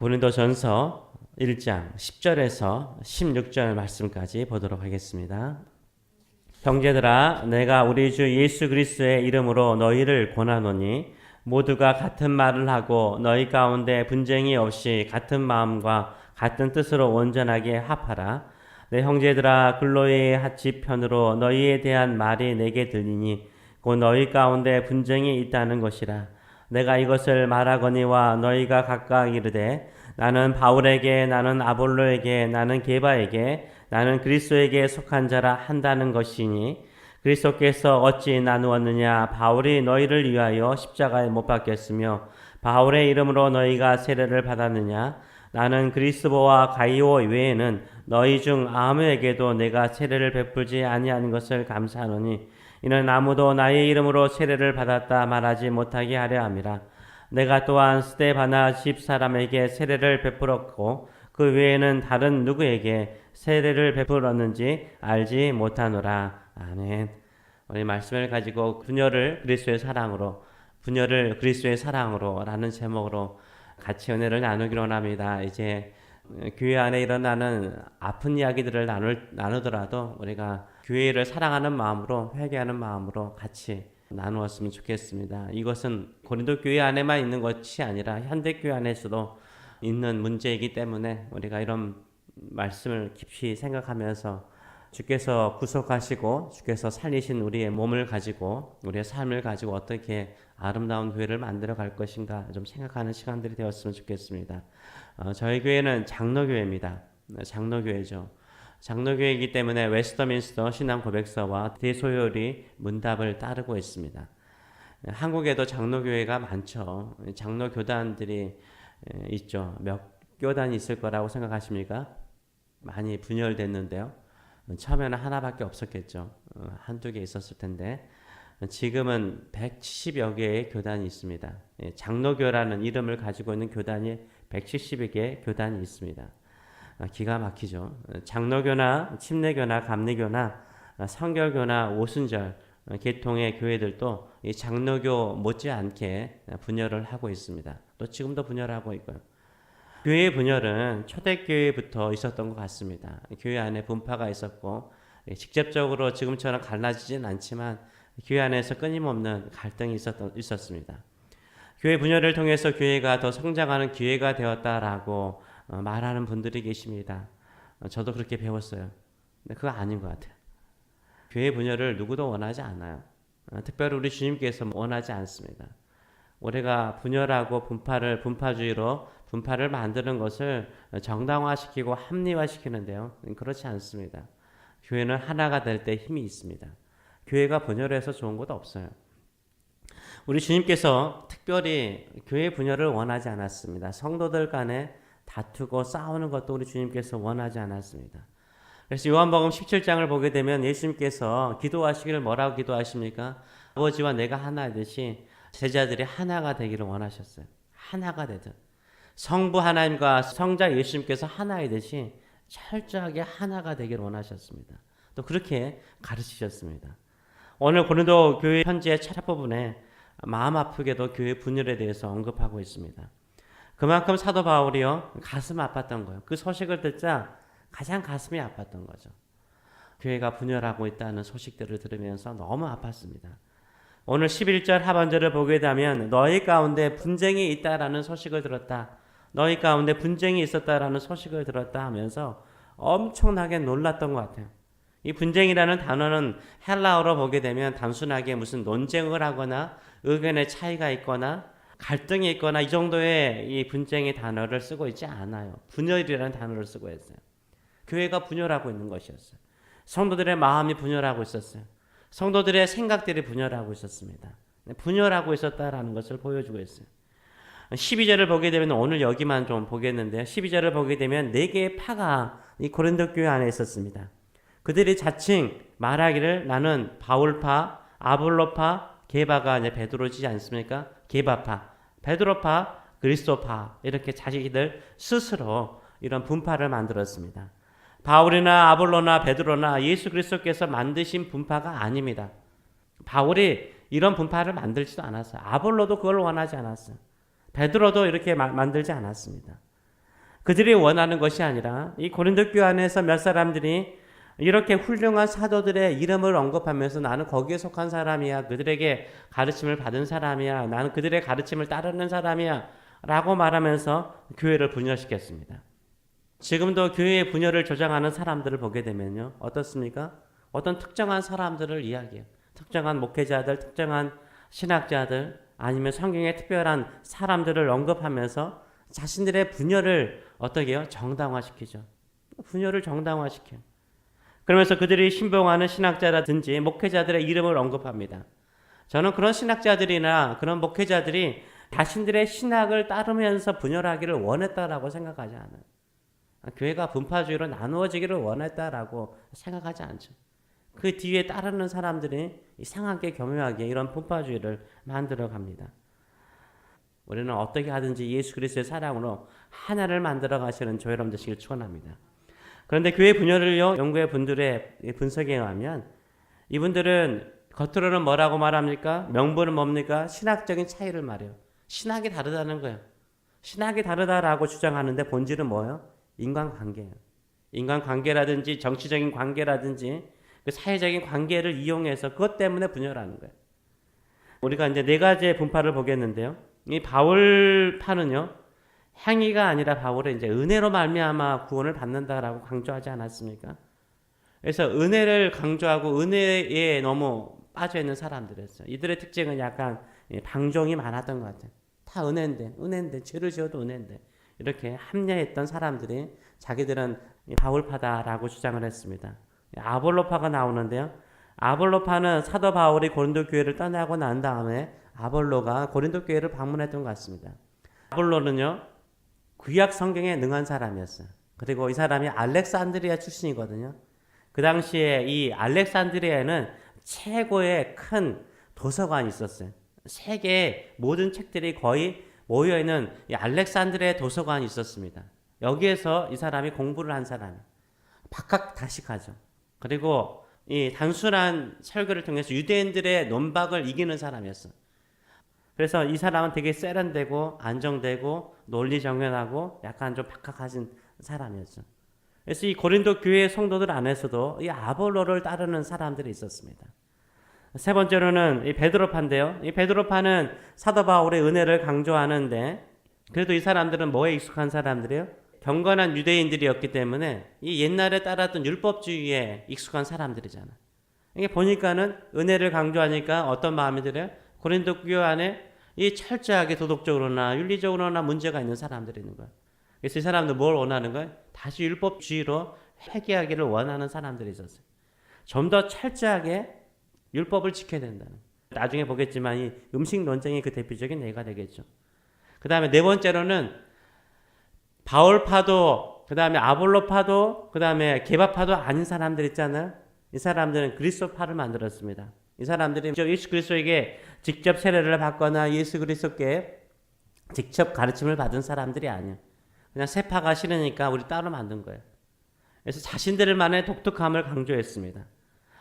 고린도전서 1장 10절에서 16절 말씀까지 보도록 하겠습니다. 형제들아 내가 우리 주 예수 그리스도의 이름으로 너희를 권하노니 모두가 같은 말을 하고 너희 가운데 분쟁이 없이 같은 마음과 같은 뜻으로 온전하게 합하라. 내 형제들아 글로의 집 편으로 너희에 대한 말이 내게 들리니 곧 너희 가운데 분쟁이 있다는 것이라. 내가 이것을 말하거니와 너희가 각각 이르되 나는 바울에게 나는 아볼로에게 나는 게바에게 나는 그리스도에게 속한 자라 한다는 것이니 그리스도께서 어찌 나누었느냐? 바울이 너희를 위하여 십자가에 못 박혔으며 바울의 이름으로 너희가 세례를 받았느냐? 나는 그리스도와 가이오 외에는 너희 중 아무에게도 내가 세례를 베풀지 아니하는 것을 감사하노니 이는 아무도 나의 이름으로 세례를 받았다 말하지 못하게 하려 함이라 내가 또한 스테바나 집 사람에게 세례를 베풀었고 그 외에는 다른 누구에게 세례를 베풀었는지 알지 못하노라. 아멘. 우리 말씀을 가지고 분열을 그리스도의 사랑으로 분열을 그리스도의 사랑으로라는 제목으로 같이 은혜를 나누기로 합니다. 이제 교회 안에 일어나는 아픈 이야기들을 나눌, 나누더라도 우리가 교회를 사랑하는 마음으로 회개하는 마음으로 같이 나누었으면 좋겠습니다. 이것은 고린도 교회 안에만 있는 것이 아니라 현대 교회 안에서도 있는 문제이기 때문에 우리가 이런 말씀을 깊이 생각하면서 주께서 구속하시고 주께서 살리신 우리의 몸을 가지고 우리의 삶을 가지고 어떻게 아름다운 교회를 만들어 갈 것인가 좀 생각하는 시간들이 되었으면 좋겠습니다. 어, 저희 교회는 장로교회입니다. 장로교회죠. 장로교회이기 때문에 웨스터민스터 신앙 고백서와 대소요리 문답을 따르고 있습니다. 한국에도 장로교회가 많죠. 장로교단들이 있죠. 몇 교단이 있을 거라고 생각하십니까? 많이 분열됐는데요. 처음에는 하나밖에 없었겠죠. 어, 한두 개 있었을 텐데 지금은 170여 개의 교단이 있습니다. 예, 장로교라는 이름을 가지고 있는 교단이 170여 개의 교단이 있습니다. 아, 기가 막히죠. 장로교나 침례교나 감리교나 성결교나 오순절 어, 계통의 교회들도 이 장로교 못지않게 분열을 하고 있습니다. 또 지금도 분열하고 있고요. 교회 분열은 초대교회부터 있었던 것 같습니다. 교회 안에 분파가 있었고 직접적으로 지금처럼 갈라지진 않지만 교회 안에서 끊임없는 갈등이 있었던, 있었습니다. 교회 분열을 통해서 교회가 더 성장하는 기회가 되었다라고 어, 말하는 분들이 계십니다. 어, 저도 그렇게 배웠어요. 근데 그거 아닌 것 같아요. 교회 분열을 누구도 원하지 않아요. 어, 특별히 우리 주님께서 원하지 않습니다. 우리가 분열하고 분파를 분파주의로 분파를 만드는 것을 정당화시키고 합리화시키는데요. 그렇지 않습니다. 교회는 하나가 될 때 힘이 있습니다. 교회가 분열해서 좋은 것 없어요. 우리 주님께서 특별히 교회 분열을 원하지 않았습니다. 성도들 간에 다투고 싸우는 것도 우리 주님께서 원하지 않았습니다. 그래서 요한복음 17장을 보게 되면 예수님께서 기도하시기를 뭐라고 기도하십니까? 아버지와 내가 하나듯이 제자들이 하나가 되기를 원하셨어요. 하나가 되든 성부 하나님과 성자 예수님께서 하나이듯이 철저하게 하나가 되기를 원하셨습니다. 또 그렇게 가르치셨습니다. 오늘 고린도 교회 편지의 첫 부분에 마음 아프게도 교회 분열에 대해서 언급하고 있습니다. 그만큼 사도 바울이요 가슴 아팠던 거예요. 그 소식을 듣자 가장 가슴이 아팠던 거죠. 교회가 분열하고 있다는 소식들을 들으면서 너무 아팠습니다. 오늘 11절 하반절을 보게 되면 너희 가운데 분쟁이 있다라는 소식을 들었다. 너희 가운데 분쟁이 있었다라는 소식을 들었다 하면서 엄청나게 놀랐던 것 같아요. 이 분쟁이라는 단어는 헬라어로 보게 되면 단순하게 무슨 논쟁을 하거나 의견의 차이가 있거나 갈등이 있거나 이 정도의 이 분쟁의 단어를 쓰고 있지 않아요. 분열이라는 단어를 쓰고 있어요. 교회가 분열하고 있는 것이었어요. 성도들의 마음이 분열하고 있었어요. 성도들의 생각들이 분열하고 있었습니다. 분열하고 있었다라는 것을 보여주고 있어요. 12절을 보게 되면 오늘 여기만 좀 보겠는데요. 12절을 보게 되면 네 개의 파가 이 고린도 교회 안에 있었습니다. 그들이 자칭 말하기를 나는 바울파, 아볼로파, 게바가 이제 베드로지 않습니까? 게바파, 베드로파, 그리스도파 이렇게 자기들 스스로 이런 분파를 만들었습니다. 바울이나 아볼로나 베드로나 예수 그리스도께서 만드신 분파가 아닙니다. 바울이 이런 분파를 만들지도 않았어요. 아볼로도 그걸 원하지 않았어요. 베드로도 이렇게 마, 만들지 않았습니다. 그들이 원하는 것이 아니라 이 고린도 교회 안에서 몇 사람들이 이렇게 훌륭한 사도들의 이름을 언급하면서 나는 거기에 속한 사람이야. 그들에게 가르침을 받은 사람이야. 나는 그들의 가르침을 따르는 사람이야. 라고 말하면서 교회를 분열시켰습니다. 지금도 교회의 분열을 조장하는 사람들을 보게 되면요. 어떻습니까? 어떤 특정한 사람들을 이야기해요. 특정한 목회자들, 특정한 신학자들, 아니면 성경의 특별한 사람들을 언급하면서 자신들의 분열을 어떻게 해요? 정당화시키죠. 분열을 정당화시켜요. 그러면서 그들이 신봉하는 신학자라든지 목회자들의 이름을 언급합니다. 저는 그런 신학자들이나 그런 목회자들이 자신들의 신학을 따르면서 분열하기를 원했다라고 생각하지 않아요. 교회가 분파주의로 나누어지기를 원했다라고 생각하지 않죠. 그 뒤에 따르는 사람들이 이상하게 교묘하게 이런 분파주의를 만들어 갑니다. 우리는 어떻게 하든지 예수 그리스도의 사랑으로 하나를 만들어 가시는 조 여러분 되시길 축원합니다. 그런데 교회 분열을요 연구의 분들의 분석에 의하면 이분들은 겉으로는 뭐라고 말합니까? 명분은 뭡니까? 신학적인 차이를 말해요. 신학이 다르다는 거예요. 신학이 다르다라고 주장하는데 본질은 뭐예요? 인간관계예요. 인간관계라든지 정치적인 관계라든지 그 사회적인 관계를 이용해서 그것 때문에 분열하는 거예요. 우리가 이제 네 가지의 분파를 보겠는데요. 이 바울파는요. 행위가 아니라 바울의 이제 은혜로 말미암아 구원을 받는다라고 강조하지 않았습니까? 그래서 은혜를 강조하고 은혜에 너무 빠져 있는 사람들이었어요. 이들의 특징은 약간 방종이 많았던 것 같아요. 다 은혜인데, 은혜인데, 죄를 지어도 은혜인데 이렇게 합리화했던 사람들이 자기들은 바울파다라고 주장을 했습니다. 아볼로파가 나오는데요. 아볼로파는 사도 바울이 고린도 교회를 떠나고 난 다음에 아볼로가 고린도 교회를 방문했던 것 같습니다. 아볼로는요. 구약 성경에 능한 사람이었어요. 그리고 이 사람이 알렉산드리아 출신이거든요. 그 당시에 이 알렉산드리아에는 최고의 큰 도서관이 있었어요. 세계 모든 책들이 거의 모여 있는 이 알렉산드리아 도서관이 있었습니다. 여기에서 이 사람이 공부를 한 사람이 박학 다식하죠. 그리고 이 단순한 설교를 통해서 유대인들의 논박을 이기는 사람이었어. 그래서 이 사람은 되게 세련되고 안정되고 논리 정연하고 약간 좀 박학하신 사람이었죠. 그래서 이 고린도 교회 성도들 안에서도 이 아볼로를 따르는 사람들이 있었습니다. 세 번째로는 이 베드로파인데요. 이 베드로파는 사도 바울의 은혜를 강조하는데 그래도 이 사람들은 뭐에 익숙한 사람들이에요? 경건한 유대인들이었기 때문에 이 옛날에 따랐던 율법주의에 익숙한 사람들이잖아. 이게 보니까는 은혜를 강조하니까 어떤 마음이 들어요? 고린도 교회 안에 이 철저하게 도덕적으로나 윤리적으로나 문제가 있는 사람들이 있는 거야. 그래서 이 사람들 뭘 원하는 거야? 다시 율법주의로 회개하기를 원하는 사람들이 있었어요. 좀 더 철저하게 율법을 지켜야 된다는. 나중에 보겠지만 이 음식 논쟁이 그 대표적인 예가 되겠죠. 그 다음에 네 번째로는 바울파도, 그 다음에 아볼로파도, 그 다음에 개바파도 아닌 사람들 있잖아요. 이 사람들은 그리스도파를 만들었습니다. 이 사람들이 예수 그리스도에게 직접 세례를 받거나 예수 그리스도께 직접 가르침을 받은 사람들이 아니에요. 그냥 세파가 싫으니까 우리 따로 만든 거예요. 그래서 자신들만의 독특함을 강조했습니다.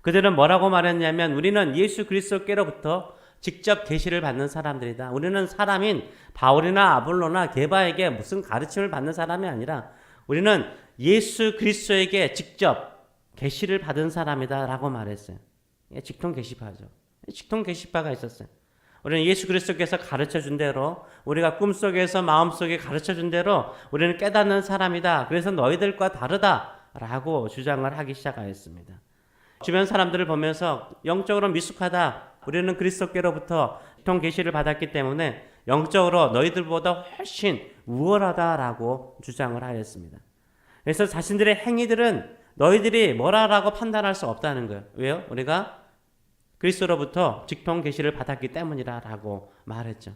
그들은 뭐라고 말했냐면 우리는 예수 그리스도께로부터 직접 계시를 받는 사람들이다. 우리는 사람인 바울이나 아볼로나 게바에게 무슨 가르침을 받는 사람이 아니라 우리는 예수 그리스도에게 직접 계시를 받은 사람이다라고 말했어요. 직통 계시파죠. 직통 계시파가 있었어요. 우리는 예수 그리스도께서 가르쳐 준 대로 우리가 꿈속에서 마음속에 가르쳐 준 대로 우리는 깨닫는 사람이다. 그래서 너희들과 다르다라고 주장을 하기 시작하였습니다. 주변 사람들을 보면서 영적으로 미숙하다. 우리는 그리스도께로부터 통 계시를 받았기 때문에 영적으로 너희들보다 훨씬 우월하다라고 주장을 하였습니다. 그래서 자신들의 행위들은 너희들이 뭐라라고 판단할 수 없다는 거예요. 왜요? 우리가 그리스도로부터 직통 계시를 받았기 때문이라라고 말했죠.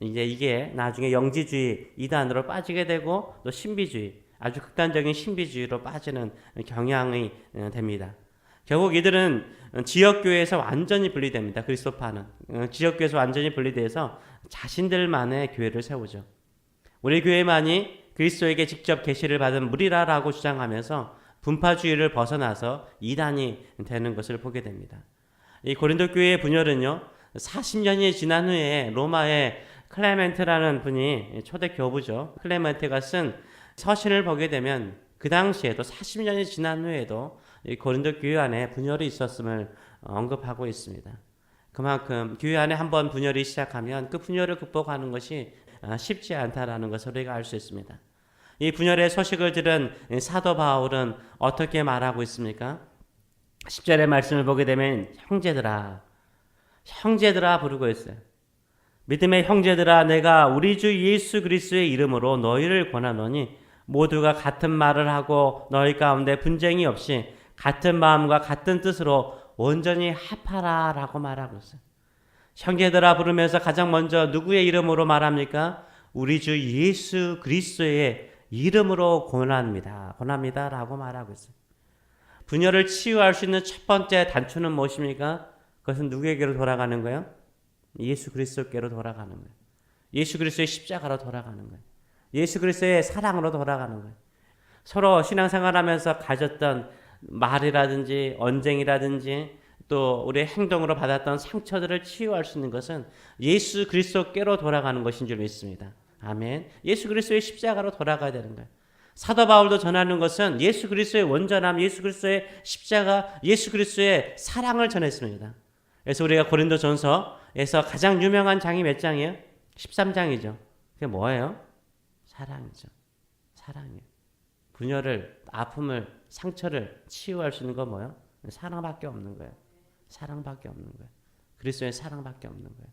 이제 이게 나중에 영지주의 이단으로 빠지게 되고 또 신비주의 아주 극단적인 신비주의로 빠지는 경향이 됩니다. 결국 이들은 지역교회에서 완전히 분리됩니다. 그리스도파는 지역교회에서 완전히 분리돼서 자신들만의 교회를 세우죠. 우리 교회만이 그리스도에게 직접 계시를 받은 무리라라고 주장하면서 분파주의를 벗어나서 이단이 되는 것을 보게 됩니다. 이 고린도 교회의 분열은요. 40년이 지난 후에 로마의 클레멘트라는 분이 초대 교부죠. 클레멘트가 쓴 서신을 보게 되면 그 당시에도 40년이 지난 후에도 이 고린도 교회 안에 분열이 있었음을 언급하고 있습니다. 그만큼 교회 안에 한번 분열이 시작하면 그 분열을 극복하는 것이 아, 쉽지 않다라는 것을 우리가 알 수 있습니다. 이 분열의 소식을 들은 사도 바울은 어떻게 말하고 있습니까? 10절의 말씀을 보게 되면 형제들아 형제들아 부르고 있어요. 믿음의 형제들아 내가 우리 주 예수 그리스도의 이름으로 너희를 권하노니 모두가 같은 말을 하고 너희 가운데 분쟁이 없이 같은 마음과 같은 뜻으로 온전히 합하라라고 말하고 있어요. 형제들아 부르면서 가장 먼저 누구의 이름으로 말합니까? 우리 주 예수 그리스도의 이름으로 권합니다. 권합니다라고 말하고 있어요. 분열을 치유할 수 있는 첫 번째 단추는 무엇입니까? 그것은 누구에게로 돌아가는 거예요? 예수 그리스도께로 돌아가는 거예요. 예수 그리스도의 십자가로 돌아가는 거예요. 예수 그리스도의 사랑으로 돌아가는 거예요. 서로 신앙생활하면서 가졌던 말이라든지 언쟁이라든지 또 우리의 행동으로 받았던 상처들을 치유할 수 있는 것은 예수 그리스도께로 돌아가는 것인 줄 믿습니다. 아멘. 예수 그리스도의 십자가로 돌아가야 되는 거예요. 사도 바울도 전하는 것은 예수 그리스도의 원전함, 예수 그리스도의 십자가, 예수 그리스도의 사랑을 전했습니다. 그래서 우리가 고린도 전서에서 가장 유명한 장이 몇 장이에요? 13장이죠. 그게 뭐예요? 사랑이죠. 사랑이에요. 분열을, 아픔을, 상처를 치유할 수 있는 건 뭐예요? 사랑밖에 없는 거예요. 사랑밖에 없는 거예요. 그리스도의 사랑밖에 없는 거예요.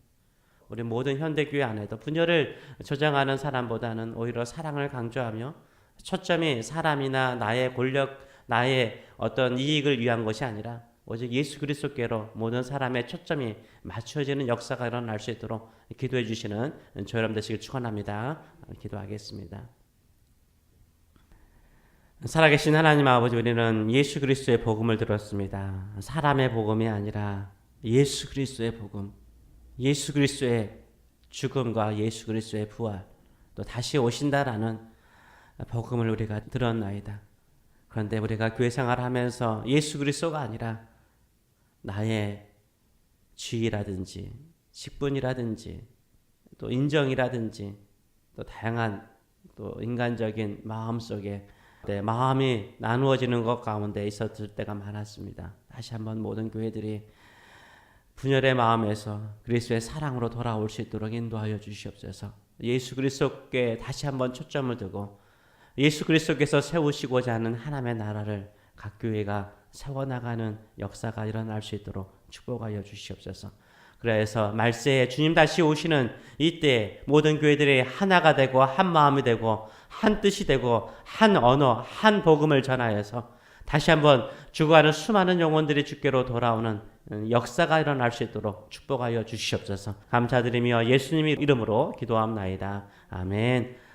우리 모든 현대 교회 안에도 분열을 조장하는 사람보다는 오히려 사랑을 강조하며 초점이 사람이나 나의 권력, 나의 어떤 이익을 위한 것이 아니라 오직 예수 그리스도께로 모든 사람의 초점이 맞춰지는 역사가 일어날 수 있도록 기도해 주시는 저 여러분 되시길 축원합니다. 기도하겠습니다. 살아계신 하나님 아버지 우리는 예수 그리스도의 복음을 들었습니다. 사람의 복음이 아니라 예수 그리스도의 복음. 예수 그리스도의 죽음과 예수 그리스도의 부활 또 다시 오신다라는 복음을 우리가 들었나이다. 그런데 우리가 교회 생활하면서 예수 그리스도가 아니라 나의 지위라든지 직분이라든지 또 인정이라든지 또 다양한 또 인간적인 마음 속에 내 마음이 나누어지는 것 가운데 있었을 때가 많았습니다. 다시 한번 모든 교회들이 분열의 마음에서 그리스도의 사랑으로 돌아올 수 있도록 인도하여 주시옵소서. 예수 그리스도께 다시 한번 초점을 두고 예수 그리스도께서 세우시고자 하는 하나님의 나라를 각 교회가 세워나가는 역사가 일어날 수 있도록 축복하여 주시옵소서. 그래서 말세에 주님 다시 오시는 이때 모든 교회들이 하나가 되고 한 마음이 되고 한 뜻이 되고 한 언어, 한 복음을 전하여서 다시 한번 죽어가는 수많은 영혼들이 주께로 돌아오는 역사가 일어날 수 있도록 축복하여 주시옵소서. 감사드리며 예수님의 이름으로 기도합나이다. 아멘.